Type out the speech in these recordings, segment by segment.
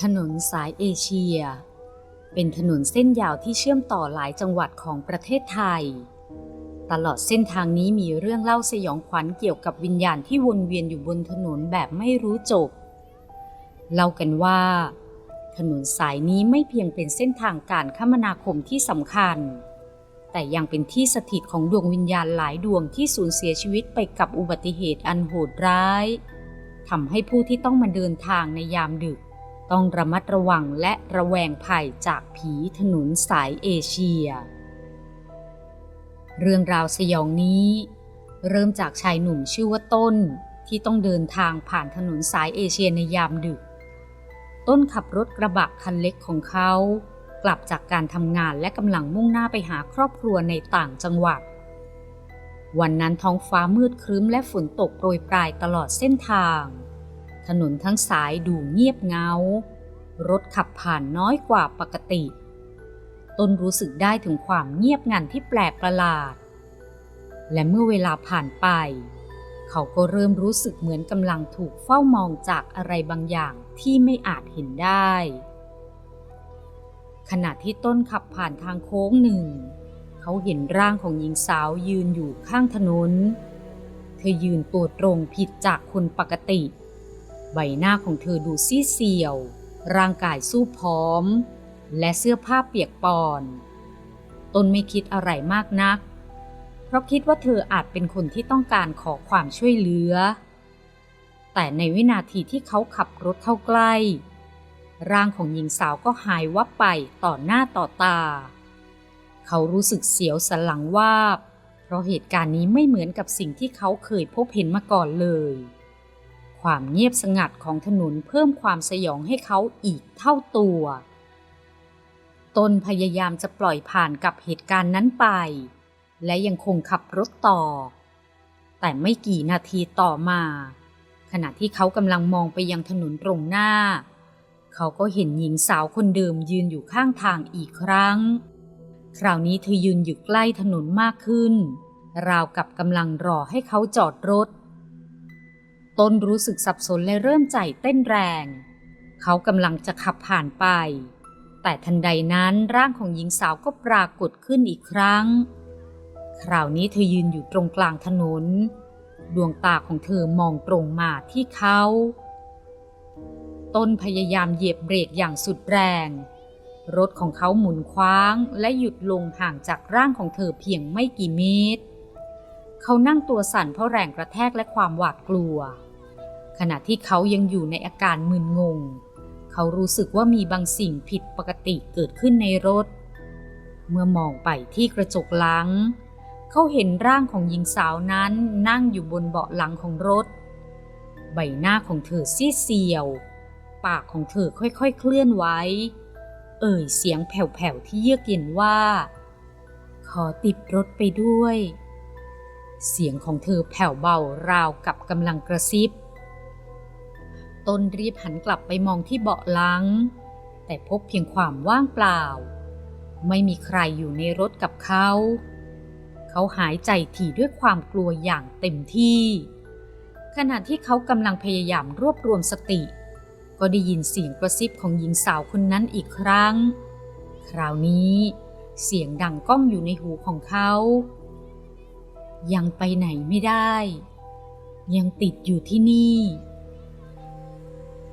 ถนนสายเอเชีย เป็นถนนเส้นยาวที่เชื่อมต่อหลายจังหวัดของประเทศไทย ตลอดเส้นทางนี้มีเรื่องเล่าสยองขวัญเกี่ยวกับวิญญาณที่วนเวียนอยู่บนถนนแบบไม่รู้จบ เล่ากันว่า ถนนสายนี้ไม่เพียงเป็นเส้นทางการคมนาคมที่สำคัญ แต่ยังเป็นที่สถิตของดวงวิญญาณหลายดวงที่สูญเสียชีวิตไปกับอุบัติเหตุอันโหดร้ายทำให้ผู้ที่ต้องมาเดินทางในยามดึก ต้องระมัดระวังและระแวงภัยจากผีถนนสายเอเชีย เรื่องราวสยองนี้ เริ่มจากชายหนุ่มชื่อว่าต้นที่ต้องเดินทางผ่านถนนสายเอเชียในยามดึก ต้นขับรถกระบะคันเล็กของเขา กลับจากการทำงานและกำลังมุ่งหน้าไปหาครอบครัวในต่างจังหวัด วันนั้นท้องฟ้ามืดครึ้มและฝนตกโปรยปลายตลอดเส้นทาง ถนนทั้งสายดูเงียบเงา รถขับผ่านน้อยกว่าปกติ ต้นรู้สึกได้ถึงความเงียบงันที่แปลกประหลาด และเมื่อเวลาผ่านไป เขาก็เริ่มรู้สึกเหมือนกำลังถูกเฝ้ามองจากอะไรบางอย่างที่ไม่อาจเห็นได้ ขณะที่ต้นขับผ่านทางโค้งหนึ่ง เขาเห็นร่างของหญิงสาวยืนอยู่ข้างถนน เธอยืนตัวตรงผิดจากคนปกติ ใบหน้าของเธอดูซีเซียว ร่างกายสู้พร้อม และเสื้อผ้าเปียกปอนตนไม่คิดอะไรมากนัก เพราะคิดว่าเธออาจเป็นคนที่ต้องการขอความช่วยเหลือ แต่ในวินาทีที่เขาขับรถเข้าใกล้ ร่างของหญิงสาวก็หายวับไปต่อหน้าต่อตา เขารู้สึกเสียวสันหลังวาบ เพราะเหตุการณ์นี้ไม่เหมือนกับสิ่งที่เขาเคยพบเห็นมาก่อนเลย ความเงียบสงัดของถนนเพิ่มความสยองให้เขาอีกเท่าตัวตนพยายามจะปล่อยผ่านกับเหตุการณ์นั้นไป และยังคงขับรถต่อ แต่ไม่กี่นาทีต่อมา ขณะที่เขากำลังมองไปยังถนนตรงหน้า เขาก็เห็นหญิงสาวคนเดิมยืนอยู่ข้างทางอีกครั้ง คราวนี้เธอยืนอยู่ใกล้ถนนมากขึ้น ราวกับกำลังรอให้เขาจอดรถ ต้นรู้สึกสับสนและเริ่มใจเต้นแรง เขากำลังจะขับผ่านไป แต่ทันใดนั้นร่างของหญิงสาวก็ปรากฏขึ้นอีกครั้ง คราวนี้เธอยืนอยู่ตรงกลางถนน ดวงตาของเธอมองตรงมาที่เขา ต้นพยายามเหยียบเบรกอย่างสุดแรง รถของเขาหมุนคว้างและหยุดลงห่างจากร่างของเธอเพียงไม่กี่เมตรเขานั่งตัวสั่นเพราะแรงกระแทกและความหวาดกลัว ขณะที่เขายังอยู่ในอาการมึนงง เขารู้สึกว่ามีบางสิ่งผิดปกติเกิดขึ้นในรถ เมื่อมองไปที่กระจกหลัง เขาเห็นร่างของหญิงสาวนั้นนั่งอยู่บนเบาะหลังของรถ ใบหน้าของเธอซีดเซียว ปากของเธอค่อยๆเคลื่อนไหว เอ่ยเสียงแผ่วๆที่เยือกเย็นว่า ขอติดรถไปด้วย เสียงของเธอแผ่วเบาราวกับกำลังกระซิบ ต้นรีบหันกลับไปมองที่เบาะหลัง แต่พบเพียงความว่างเปล่า ไม่มีใครอยู่ในรถกับเขา เขาหายใจถี่ด้วยความกลัวอย่างเต็มที่ ขณะที่เขากำลังพยายามรวบรวมสติ ก็ได้ยินเสียงกระซิบของหญิงสาวคนนั้นอีกครั้ง คราวนี้เสียงดังก้องอยู่ในหูของเขา ยังไปไหนไม่ได้ ยังติดอยู่ที่นี่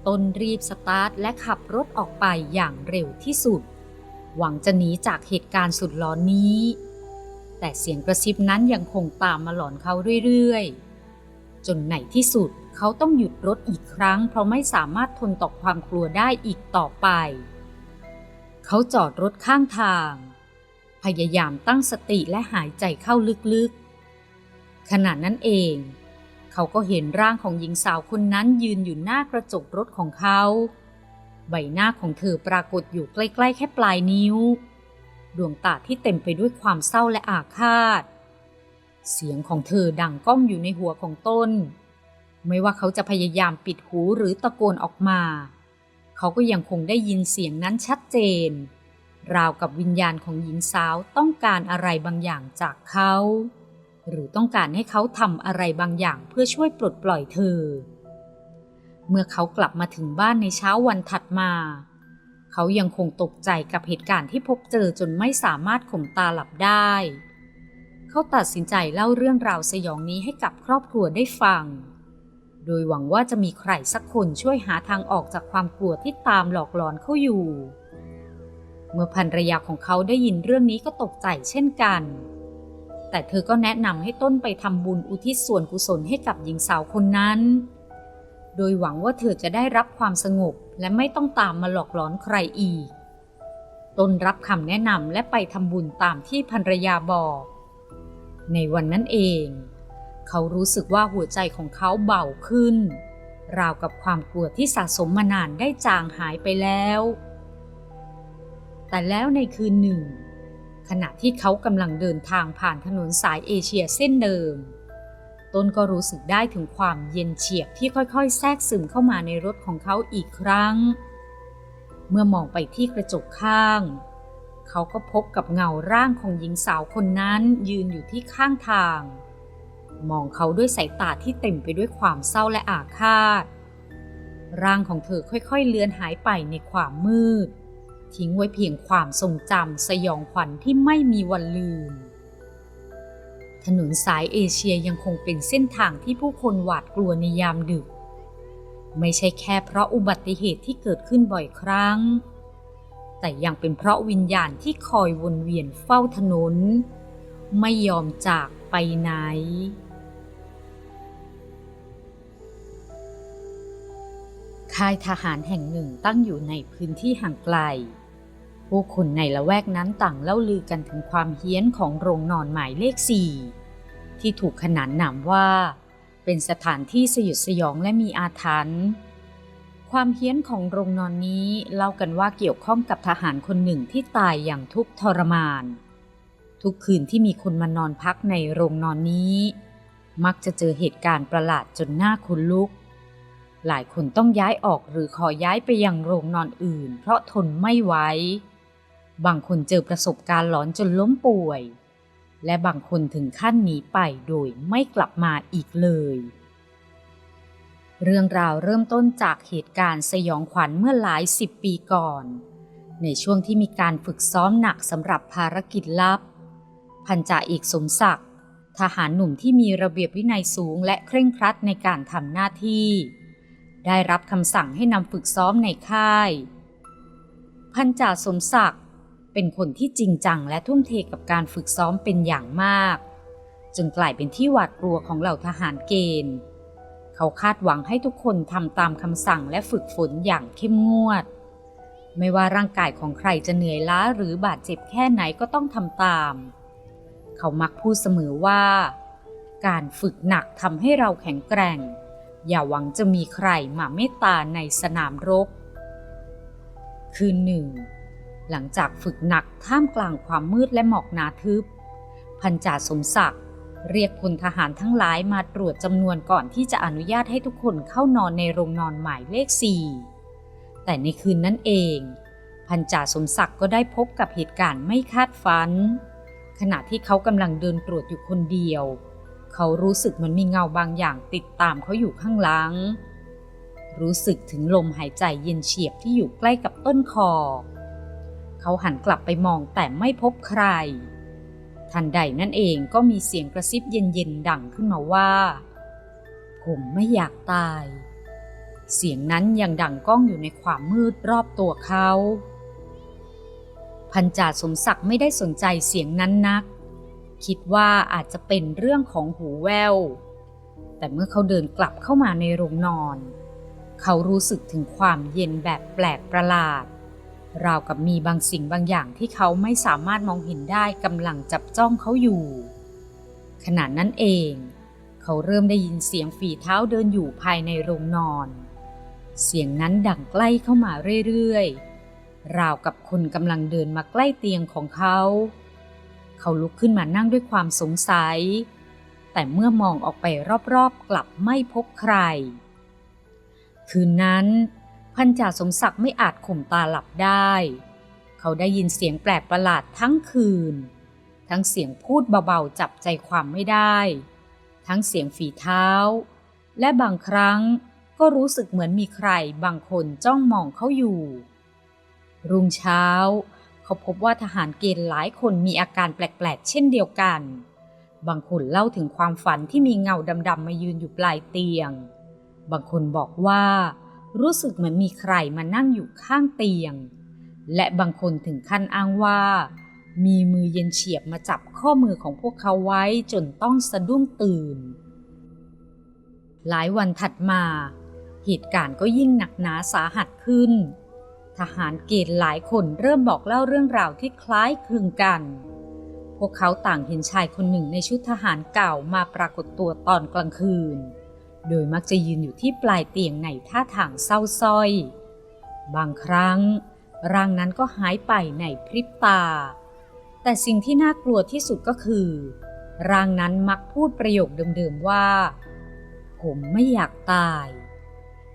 ต้นรีบสตาร์ทและขับรถออกไปอย่างเร็วที่สุด หวังจะหนีจากเหตุการณ์สุดหลอนนี้ แต่เสียงกระซิบนั้นยังคงตามมาหลอนเขาเรื่อยๆ จนในที่สุดเขาต้องหยุดรถอีกครั้ง เพราะไม่สามารถทนต่อความกลัวได้อีกต่อไป เขาจอดรถข้างทาง พยายามตั้งสติและหายใจเข้าลึกๆ ขณะนั้นเอง เขาก็เห็นร่างของหญิงสาวคนนั้นยืนอยู่หน้ากระจกรถของเขา ใบหน้าของเธอปรากฏอยู่ใกล้ ๆ แค่ปลายนิ้ว ดวงตาที่เต็มไปด้วยความเศร้าและอาฆาต เสียงของเธอดังก้องอยู่ในหัวของต้น ไม่ว่าเขาจะพยายามปิดหูหรือตะโกนออกมา เขาก็ยังคงได้ยินเสียงนั้นชัดเจน ราวกับวิญญาณของหญิงสาวต้องการอะไรบางอย่างจากเขา หรือต้องการให้เขาทำอะไรบางอย่างเพื่อช่วยปลดปล่อยเธอ เมื่อเขากลับมาถึงบ้านในเช้าวันถัดมา เขายังคงตกใจกับเหตุการณ์ที่พบเจอจนไม่สามารถข่มตาหลับได้ เขาตัดสินใจเล่าเรื่องราวสยองนี้ให้กับครอบครัวได้ฟัง โดยหวังว่าจะมีใครสักคนช่วยหาทางออกจากความกลัวที่ตามหลอกหลอนเขาอยู่ เมื่อภรรยาของเขาได้ยินเรื่องนี้ก็ตกใจเช่นกัน แต่เธอก็แนะนำให้ต้นไปทำบุญอุทิศส่วนกุศลให้กับหญิงสาวคนนั้น โดยหวังว่าเธอจะได้รับความสงบและไม่ต้องตามมาหลอกหลอนใครอีก ต้นรับคำแนะนำและไปทำบุญตามที่ภรรยาบอก ในวันนั้นเอง เขารู้สึกว่าหัวใจของเขาเบาขึ้น ราวกับความกลัวที่สะสมมานานได้จางหายไปแล้ว แต่แล้วในคืนหนึ่ง ขณะที่เขากำลังเดินทางผ่านถนนสายเอเชียเส้นเดิม ต้นก็รู้สึกได้ถึงความเย็นเฉียบที่ค่อยๆ แทรกซึมเข้ามาในรถของเขาอีกครั้ง เมื่อมองไปที่กระจกข้าง เขาก็พบกับเงาร่างของหญิงสาวคนนั้นยืนอยู่ที่ข้างทาง มองเขาด้วยสายตาที่เต็มไปด้วยความเศร้าและอาฆาต ร่างของเธอค่อยๆ เลือนหายไปในความมืด ทิ้งไว้เพียงความทรงจำสยองขวัญที่ไม่มีวันลืม ถนนสายเอเชียยังคงเป็นเส้นทางที่ผู้คนหวาดกลัวในยามดึก ไม่ใช่แค่เพราะอุบัติเหตุที่เกิดขึ้นบ่อยครั้ง แต่ยังเป็นเพราะวิญญาณที่คอยวนเวียนเฝ้าถนน ไม่ยอมจากไปไหนค่ายทหารแห่งหนึ่งตั้งอยู่ในพื้นที่ห่างไกล ผู้คนในละแวกนั้นต่างเล่าลือกันถึงความเฮี้ยนของโรงนอนหมายเลขสี่ที่ถูกขนานนามว่า เป็นสถานที่สยดสยองและมีอาถรรพ์ความเฮี้ยนของโรงนอนนี้เล่ากันว่าเกี่ยวข้องกับทหารคนหนึ่งที่ตายอย่างทุกข์ทรมาน ทุกคืนที่มีคนมานอนพักในโรงนอนนี้ มักจะเจอเหตุการณ์ประหลาดจนหน้าขนลุก หลายคนต้องย้ายออกหรือขอย้ายไปยังโรงนอนอื่น เพราะทนไม่ไหว บางคนเจอประสบการณ์หลอนจนล้มป่วย และบางคนถึงขั้นหนีไปโดยไม่กลับมาอีกเลย เรื่องราวเริ่มต้นจากเหตุการณ์สยองขวัญเมื่อหลายสิบปีก่อน ในช่วงที่มีการฝึกซ้อมหนักสำหรับภารกิจลับ พันจ่าเอกสมศักดิ์ทหารหนุ่มที่มีระเบียบวินัยสูงและเคร่งครัดในการทำหน้าที่ ได้รับคำสั่งให้นำฝึกซ้อมในค่าย พันจ่าสมศักดิ์ เป็นคนที่จริงจังและทุ่มเทกับการฝึกซ้อมเป็นอย่างมากจนกลายเป็นที่หวาดกลัวของเหล่าทหารเกณฑ์ เขาคาดหวังให้ทุกคนทำตามคำสั่งและฝึกฝนอย่างเข้มงวด ไม่ว่าร่างกายของใครจะเหนื่อยล้าหรือบาดเจ็บแค่ไหนก็ต้องทำตาม เขามักพูดเสมอว่า การฝึกหนักทำให้เราแข็งแกร่ง อย่าหวังจะมีใครมาเมตตาในสนามรบ คืนหนึ่ง หลังจากฝึกหนักท่ามกลางความมืดและหมอกหนาทึบ พันจ่าสมศักดิ์เรียกพลทหารทั้งหลายมาตรวจจำนวนก่อนที่จะอนุญาตให้ทุกคนเข้านอนในโรงนอนหมายเลขสี่แต่ในคืนนั้นเอง พันจ่าสมศักดิ์ก็ได้พบกับเหตุการณ์ไม่คาดฝัน ขณะที่เขากำลังเดินตรวจอยู่คนเดียว เขารู้สึกเหมือนมีเงาบางอย่างติดตามเขาอยู่ข้างหลัง รู้สึกถึงลมหายใจเย็นเฉียบที่อยู่ใกล้กับต้นคอ เขาหันกลับไปมองแต่ไม่พบใคร ทันใดนั่นเองก็มีเสียงกระซิบเย็นๆดังขึ้นมาว่า ผมไม่อยากตาย เสียงนั้นยังดังก้องอยู่ในความมืดรอบตัวเขา พันจ่าสมศักดิ์ไม่ได้สนใจเสียงนั้นนัก คิดว่าอาจจะเป็นเรื่องของหูแวว แต่เมื่อเขาเดินกลับเข้ามาในโรงนอน เขารู้สึกถึงความเย็นแบบแปลกประหลาด ราวกับมีบางสิ่งบางอย่างที่เขาไม่สามารถมองเห็นได้กำลังจับจ้องเขาอยู่ ขณะนั้นเอง เขาเริ่มได้ยินเสียงฝีเท้าเดินอยู่ภายในโรงนอน เสียงนั้นดังใกล้เข้ามาเรื่อยๆ ราวกับคนกำลังเดินมาใกล้เตียงของเขา เขาลุกขึ้นมานั่งด้วยความสงสัย แต่เมื่อมองออกไปรอบๆกลับไม่พบใคร คืนนั้น พันจ่าสมศักดิ์ไม่อาจข่มตาหลับได้ เขาได้ยินเสียงแปลกประหลาดทั้งคืน ทั้งเสียงพูดเบาๆจับใจความไม่ได้ ทั้งเสียงฝีเท้า และบางครั้งก็รู้สึกเหมือนมีใครบางคนจ้องมองเขาอยู่ รุ่งเช้า เขาพบว่าทหารเกณฑ์หลายคนมีอาการแปลกๆ เช่นเดียวกัน บางคนเล่าถึงความฝันที่มีเงาดำๆมายืนอยู่ปลายเตียง บางคนบอกว่า รู้สึกเหมือนมีใครมานั่งอยู่ข้างเตียง และบางคนถึงขั้นอ้างว่า มีมือเย็นเฉียบมาจับข้อมือของพวกเขาไว้จนต้องสะดุ้งตื่น หลายวันถัดมา เหตุการณ์ก็ยิ่งหนักหนาสาหัสขึ้น ทหารเกณฑ์หลายคนเริ่มบอกเล่าเรื่องราวที่คล้ายคลึงกัน พวกเขาต่างเห็นชายคนหนึ่งในชุดทหารเก่ามาปรากฏตัวตอนกลางคืน โดยมักจะยืนอยู่ที่ปลายเตียงในท่าทางเศร้าส้อย บางครั้ง ร่างนั้นก็หายไปในพริบตา แต่สิ่งที่น่ากลัวที่สุดก็คือ ร่างนั้นมักพูดประโยคเดิมๆว่า ผมไม่อยากตาย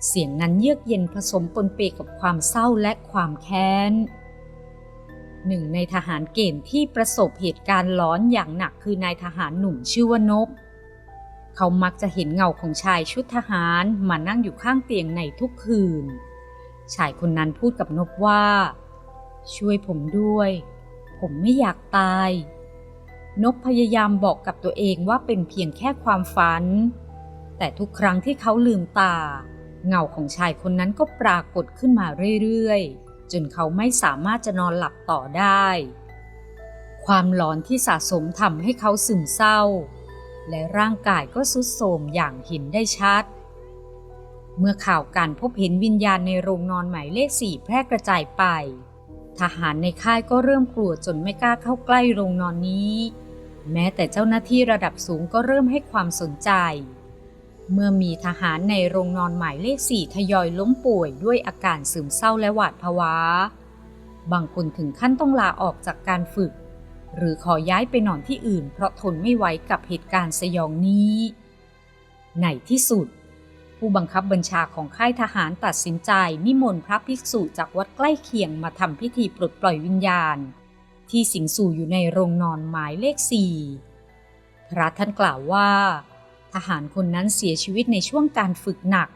เสียงนั้นเยือกเย็นผสมปนเปกับความเศร้าและความแค้นหนึ่งในทหารเกณฑ์ที่ประสบเหตุการณ์ร้อนอย่างหนักคือนายทหารหนุ่มชื่อว่านบ เขามักจะเห็นเงาของชายชุดทหารมานั่งอยู่ข้างเตียงในทุกคืน ชายคนนั้นพูดกับนบว่า ช่วยผมด้วย ผมไม่อยากตายนบพยายามบอกกับตัวเองว่าเป็นเพียงแค่ความฝัน แต่ทุกครั้งที่เขาลืมตา เงาของชายคนนั้นก็ปรากฏขึ้นมาเรื่อยๆ จนเขาไม่สามารถจะนอนหลับต่อได้ ความหลอนที่สะสมทำให้เขาซึมเศร้า และร่างกายก็ทรุดโทรมอย่างเห็นได้ชัด เมื่อข่าวการพบเห็นวิญญาณในโรงนอนหมายเลขสี่แพร่กระจายไป ทหารในค่ายก็เริ่มกลัวจนไม่กล้าเข้าใกล้โรงนอนนี้ แม้แต่เจ้าหน้าที่ระดับสูงก็เริ่มให้ความสนใจ เมื่อมีทหารในโรงนอนหมายเลขสี่ทยอยล้มป่วยด้วยอาการซึมเศร้าและหวาดผวา บางคนถึงขั้นต้องลาออกจากการฝึก หรือขอย้ายไปนอนที่อื่น เพราะทนไม่ไหวกับเหตุการณ์สยองนี้ ในที่สุด ผู้บังคับบัญชาของค่ายทหารตัดสินใจนิมนต์พระภิกษุจากวัดใกล้เคียงมาทำพิธีปลดปล่อยวิญญาณ ที่สิงสู่อยู่ในโรงนอนหมายเลขสี่พระท่านกล่าวว่า ทหารคนนั้นเสียชีวิตในช่วงการฝึกหนัก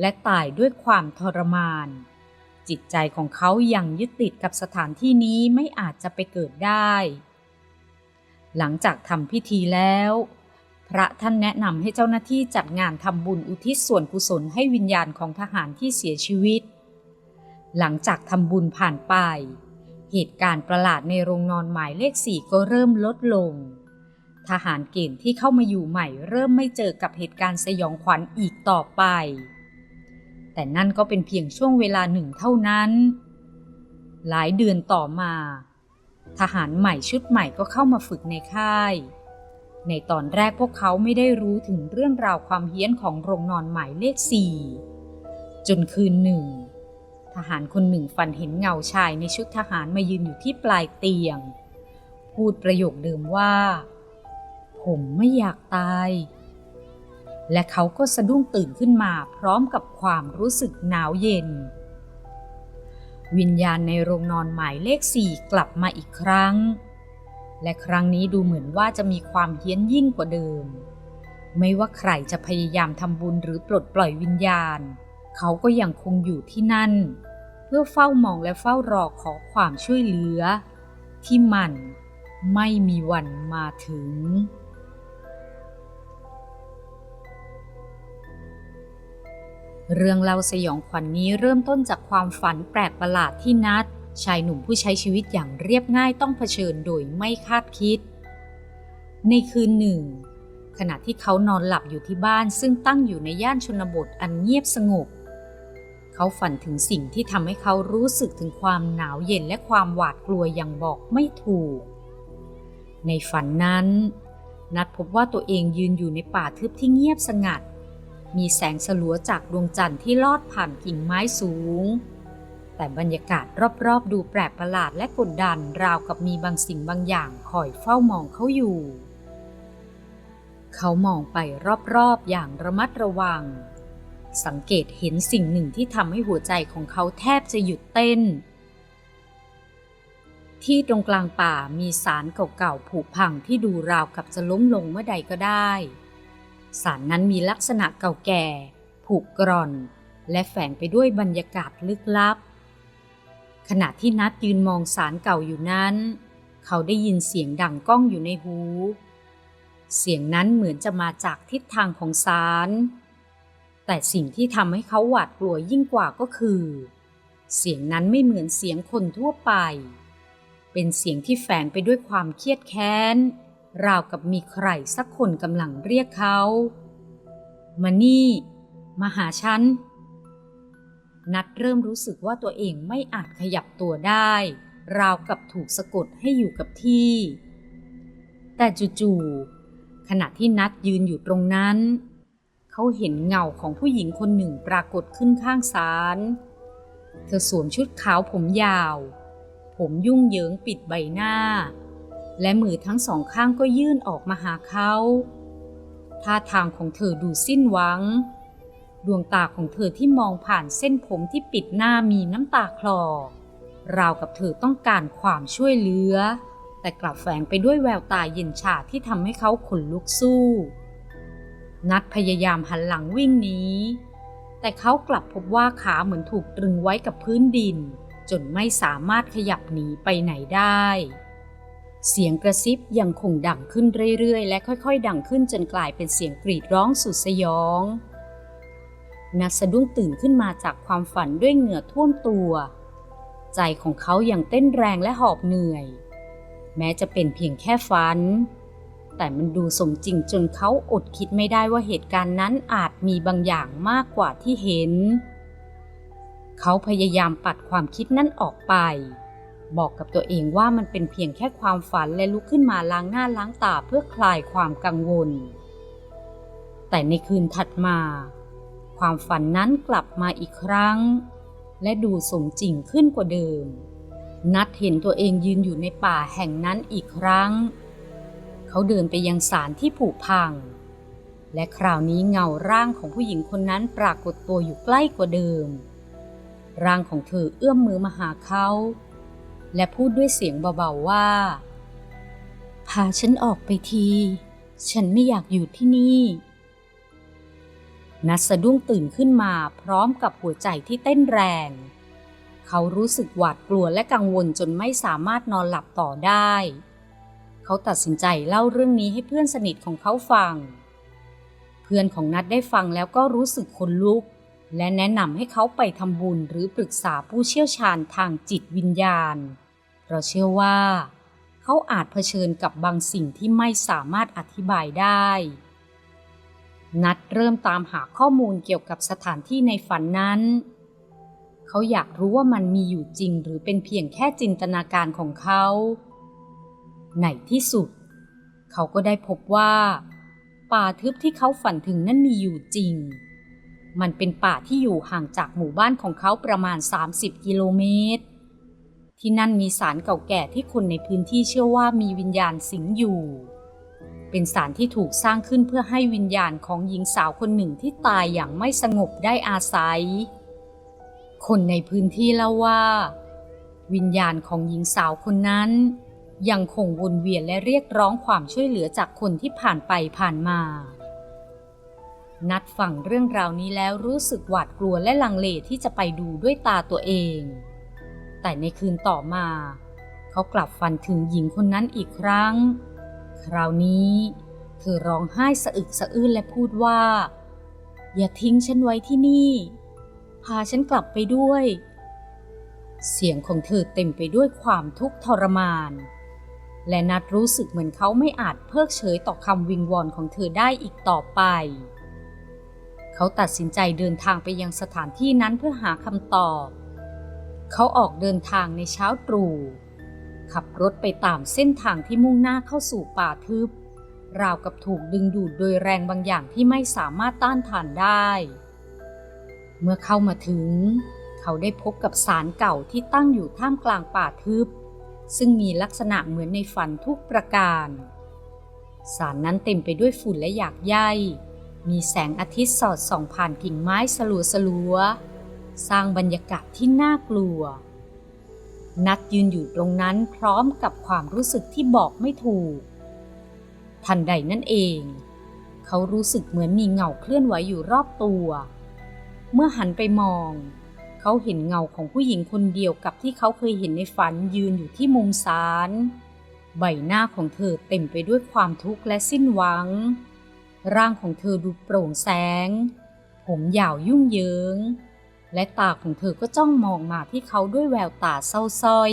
และตายด้วยความทรมาน จิตใจของเขายังยึดติดกับสถานที่นี้ไม่อาจจะไปเกิดได้ หลังจากทำพิธีแล้ว พระท่านแนะนำให้เจ้าหน้าที่จัดงานทำบุญอุทิศส่วนกุศลให้วิญญาณของทหารที่เสียชีวิต หลังจากทำบุญผ่านไป เหตุการณ์ประหลาดในโรงนอนหมายเลขสี่ก็เริ่มลดลง ทหารเกณฑ์ที่เข้ามาอยู่ใหม่ เริ่มไม่เจอกับเหตุการณ์สยองขวัญอีกต่อไป แต่นั่นก็เป็นเพียงช่วงเวลาหนึ่งเท่านั้น หลายเดือนต่อมา ทหารใหม่ชุดใหม่ก็เข้ามาฝึกในค่าย ในตอนแรกพวกเขาไม่ได้รู้ถึงเรื่องราวความเฮี้ยนของโรงนอนหมายเลขสี่จนคืนหนึ่ง ทหารคนหนึ่งฝันเห็นเงาชายในชุดทหารมายืนอยู่ที่ปลายเตียง พูดประโยคเดิมว่า ผมไม่อยากตาย และเขาก็สะดุ้งตื่นขึ้นมาพร้อมกับความรู้สึกหนาวเย็น วิญญาณในโรงนอนหมายเลขสี่กลับมาอีกครั้ง และครั้งนี้ดูเหมือนว่าจะมีความเฮี้ยนยิ่งกว่าเดิม ไม่ว่าใครจะพยายามทำบุญหรือปลดปล่อยวิญญาณ เขาก็ยังคงอยู่ที่นั่น เพื่อเฝ้ามองและเฝ้ารอขอความช่วยเหลือ ที่มันไม่มีวันมาถึง เรื่องเล่าสยองขวัญนนี้เริ่มต้นจากความฝันแปลกประหลาดที่นัด ชายหนุ่มผู้ใช้ชีวิตอย่างเรียบง่ายต้องเผชิญโดยไม่คาดคิด ในคืนหนึ่ง ขณะที่เขานอนหลับอยู่ที่บ้านซึ่งตั้งอยู่ในย่านชนบทอันเงียบสงบ เขาฝันถึงสิ่งที่ทำให้เขารู้สึกถึงความหนาวเย็นและความหวาดกลัวอย่างบอกไม่ถูก ในฝันนั้น นัดพบว่าตัวเองยืนอยู่ในป่าทึบที่เงียบสงัด มีแสงสลัวจากดวงจันทร์ที่ลอดผ่านกิ่งไม้สูง แต่บรรยากาศรอบๆ ดูแปลกประหลาดและกดดันราวกับมีบางสิ่งบางอย่างคอยเฝ้ามองเขาอยู่ เขามองไปรอบๆ อย่างระมัดระวัง สังเกตเห็นสิ่งหนึ่งที่ทำให้หัวใจของเขาแทบจะหยุดเต้น ที่ตรงกลางป่ามีสารเก่าๆผุพังที่ดูราวกับจะล้มลงเมื่อใดก็ได้ สารนั้นมีลักษณะเก่าแก่ ผูกกร่อน และแฝงไปด้วยบรรยากาศลึกลับ ขณะที่นัดยืนมองสารเก่าอยู่นั้น เขาได้ยินเสียงดังก้องอยู่ในหู เสียงนั้นเหมือนจะมาจากทิศทางของสาร แต่สิ่งที่ทำให้เขาหวาดกลัวยิ่งกว่าก็คือ เสียงนั้นไม่เหมือนเสียงคนทั่วไป เป็นเสียงที่แฝงไปด้วยความเครียดแค้น ราวกับมีใครสักคนกำลังเรียกเขา มานี่ มาหาฉัน นัดเริ่มรู้สึกว่าตัวเองไม่อาจขยับตัวได้ ราวกับถูกสะกดให้อยู่กับที่ แต่จู่ๆขณะที่นัดยืนอยู่ตรงนั้น เขาเห็นเงาของผู้หญิงคนหนึ่งปรากฏขึ้นข้างศาลเธอสวมชุดขาวผมยาว ผมยุ่งเหยิงปิดใบหน้า และมือทั้งสองข้างก็ยื่นออกมาหาเขาท่าทางของเธอดูสิ้นหวัง ดวงตาของเธอที่มองผ่านเส้นผมที่ปิดหน้ามีน้ำตาคลอ ราวกับเธอต้องการความช่วยเหลือ แต่กลับแฝงไปด้วยแววตาเย็นชาที่ทำให้เขาขนลุกสู้ นัดพยายามหันหลังวิ่งหนีแต่เขากลับพบว่าขาเหมือนถูกตรึงไว้กับพื้นดิน จนไม่สามารถขยับหนีไปไหนได้ เสียงกระซิบยังคงดังขึ้นเรื่อยๆ และค่อยๆ ดังขึ้นจนกลายเป็นเสียงกรีดร้องสุดสยอง นัดสะดุ้งตื่นขึ้นมาจากความฝันด้วยเหงื่อท่วมตัว ใจของเขายังเต้นแรงและหอบเหนื่อย แม้จะเป็นเพียงแค่ฝัน แต่มันดูสมจริงจนเขาอดคิดไม่ได้ว่าเหตุการณ์นั้นอาจมีบางอย่างมากกว่าที่เห็น เขาพยายามปัดความคิดนั้นออกไป บอกกับตัวเองว่ามันเป็นเพียงแค่ความฝันและลุกขึ้นมาล้างหน้าล้างตาเพื่อคลายความกังวล แต่ในคืนถัดมา ความฝันนั้นกลับมาอีกครั้ง และดูสมจริงขึ้นกว่าเดิม นัดเห็นตัวเองยืนอยู่ในป่าแห่งนั้นอีกครั้ง เขาเดินไปยังศาลที่ผุพัง และคราวนี้เงาร่างของผู้หญิงคนนั้นปรากฏตัวอยู่ใกล้กว่าเดิม ร่างของเธอเอื้อมมือมาหาเขา และพูดด้วยเสียงเบาๆว่า พาฉันออกไปที ฉันไม่อยากอยู่ที่นี่นัดสะดุ้งตื่นขึ้นมาพร้อมกับหัวใจที่เต้นแรง เขารู้สึกหวาดกลัวและกังวลจนไม่สามารถนอนหลับต่อได้ เขาตัดสินใจเล่าเรื่องนี้ให้เพื่อนสนิทของเขาฟัง เพื่อนของนัดได้ฟังแล้วก็รู้สึกขนลุก และแนะนำให้เขาไปทำบุญหรือปรึกษาผู้เชี่ยวชาญทางจิตวิญญาณ เราเชื่อว่า เขาอาจเผชิญกับบางสิ่งที่ไม่สามารถอธิบายได้ นัดเริ่มตามหาข้อมูลเกี่ยวกับสถานที่ในฝันนั้น เขาอยากรู้ว่ามันมีอยู่จริงหรือเป็นเพียงแค่จินตนาการของเขาในที่สุด เขาก็ได้พบว่า ป่าทึบที่เขาฝันถึงนั้นมีอยู่จริง มันเป็นป่าที่อยู่ห่างจากหมู่บ้านของเขาประมาณ 30 กิโลเมตร ที่นั่นมีศาลเก่าแก่ที่คนในพื้นที่เชื่อว่ามีวิญญาณสิงอยู่ เป็นศาลที่ถูกสร้างขึ้นเพื่อให้วิญญาณของหญิงสาวคนหนึ่งที่ตายอย่างไม่สงบได้อาศัย คนในพื้นที่เล่าว่า วิญญาณของหญิงสาวคนนั้น ยังคงวนเวียนและเรียกร้องความช่วยเหลือจากคนที่ผ่านไปผ่านมา นัดฟังเรื่องราวนี้แล้วรู้สึกหวาดกลัวและลังเลที่จะไปดูด้วยตาตัวเอง แต่ในคืนต่อมา เขากลับฝันถึงหญิงคนนั้นอีกครั้ง คราวนี้เธอร้องไห้สะอึกสะอื้นและพูดว่า อย่าทิ้งฉันไว้ที่นี่ พาฉันกลับไปด้วย เสียงของเธอเต็มไปด้วยความทุกข์ทรมาน และนัดรู้สึกเหมือนเขาไม่อาจเพิกเฉยต่อคำวิงวอนของเธอได้อีกต่อไป เขาตัดสินใจเดินทางไปยังสถานที่นั้นเพื่อหาคำตอบ เขาออกเดินทางในเช้าตรู่ขับรถไปตามเส้นทางที่มุ่งหน้าเข้าสู่ป่าทึบ ราวกับถูกดึงดูดโดยแรงบางอย่างที่ไม่สามารถต้านทานได้ เมื่อเข้ามาถึง เขาได้พบกับศาลเก่าที่ตั้งอยู่ท่ามกลางป่าทึบ ซึ่งมีลักษณะเหมือนในฝันทุกประการศาลนั้นเต็มไปด้วยฝุ่นและหยากใยมีแสงอาทิตย์สอดส่องผ่านกิ่งไม้สลัวสลัว สร้างบรรยากาศที่น่ากลัว นัดยืนอยู่ตรงนั้นพร้อมกับความรู้สึกที่บอกไม่ถูก ทันใดนั่นเอง เขารู้สึกเหมือนมีเงาเคลื่อนไหวอยู่รอบตัว เมื่อหันไปมอง เขาเห็นเงาของผู้หญิงคนเดียวกับที่เขาเคยเห็นในฝันยืนอยู่ที่มุมศาลใบหน้าของเธอเต็มไปด้วยความทุกข์และสิ้นหวัง ร่างของเธอดูโปร่งแสง ผมยาวยุ่งเยิง และตาของเธอก็จ้องมองมาที่เขาด้วยแววตาเศร้าส้อย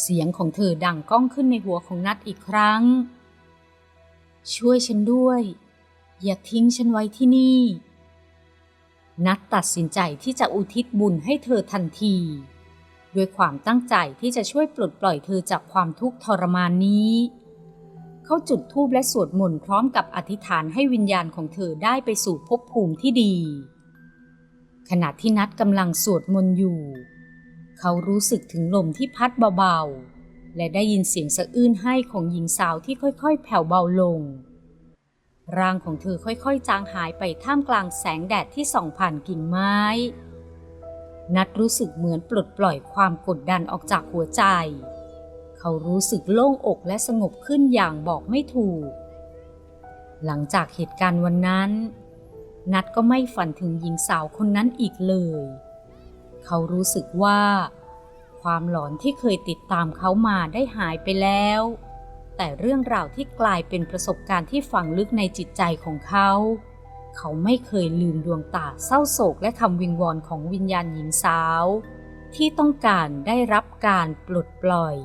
เสียงของเธอดังก้องขึ้นในหัวของนัดอีกครั้ง ช่วยฉันด้วย อย่าทิ้งฉันไว้ที่นี่ นัดตัดสินใจที่จะอุทิศบุญให้เธอทันที ด้วยความตั้งใจที่จะช่วยปลดปล่อยเธอจากความทุกข์ทรมานนี้เขาจุดธูปและสวดมนต์พร้อมกับอธิษฐานให้วิญญาณของเธอได้ไปสู่ภพภูมิที่ดี ขณะที่นัดกำลังสวดมนต์อยู่ เขารู้สึกถึงลมที่พัดเบาๆ และได้ยินเสียงสะอื้นให้ของหญิงสาวที่ค่อยๆ แผ่วเบาลง ร่างของเธอค่อยๆ จางหายไปท่ามกลางแสงแดดที่ส่องผ่านกิ่งไม้ นัดรู้สึกเหมือนปลดปล่อยความกดดันออกจากหัวใจ เขารู้สึกโล่งอกและสงบขึ้นอย่างบอกไม่ถูก หลังจากเหตุการณ์วันนั้น นัดก็ไม่ฝันถึงหญิงสาวคนนั้นอีกเลย เขารู้สึกว่า ความหลอนที่เคยติดตามเขามาได้หายไปแล้ว แต่เรื่องราวที่กลายเป็นประสบการณ์ที่ฝังลึกในจิตใจของเขา เขาไม่เคยลืมดวงตาเศร้าโศกและคำวิงวอนของวิญญาณหญิงสาว ที่ต้องการได้รับการปลดปล่อย